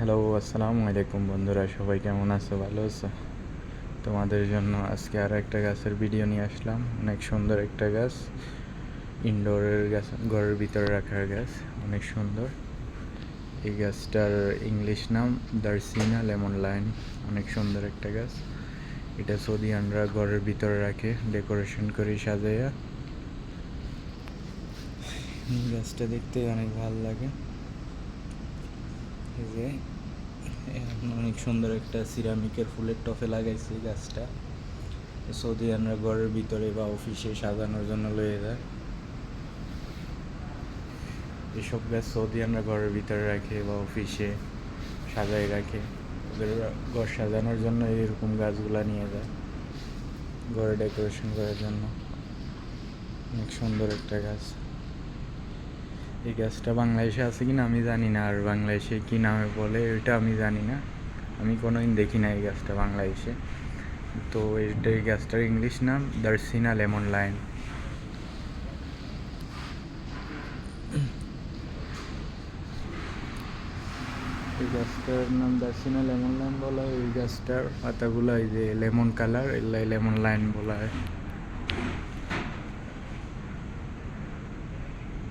Hello আসসালামু আলাইকুম বন্ধুরা। সবাই কেমন আছো? ভালো আছো? তোমাদের জন্য আজকে আর একটা গাছের ভিডিও নিয়ে আসলাম। অনেক সুন্দর একটা গাছ। ইনডোরের গাছ, ঘরের ভিতরে রাখার গাছ। অনেক সুন্দর। এই গাছটার ইংলিশ নাম দার্সিনা লেমন লাইন অনেক সুন্দর একটা গাছ। এটা সৌদিয়ানরা ঘরের ভিতরে রাখে ডেকোরেশন করে সাজাইয়া। গাছটা দেখতে অনেক ভালো লাগে। যে অনেক সুন্দর একটা সিরামিকের ফুলের টফে লাগাইছে গাছটা। সৌদিয়ানরা ঘরের ভিতরে বা অফিসে সাজানোর জন্য লয়ে যায়। এসব গাছ সৌদিয়ানরা ঘরের ভিতরে রাখে বা অফিসে সাজাই রাখে। ওদের ঘর সাজানোর জন্য এরকম গাছগুলা নিয়ে যায়, ঘরে ডেকোরেশন করার জন্য। অনেক সুন্দর একটা গাছ। এই গাছটা বাংলাদেশে আছে কিনা আমি জানি না, আর বাংলাদেশে কি নামে বলে এটা আমি জানি না। আমি কোনোদিন দেখি না এই গাছটা বাংলাদেশে। তো এটা এই গাছটার ইংলিশ নাম, দার্সিনা লেমন লাইন। এই গাছটার নাম দার্সিনা লেমন লাইন বলা হয়। এই গাছটার পাতাগুলো এই যে লেমন কালার, এগুলাই লেমন লাইন বলা হয়।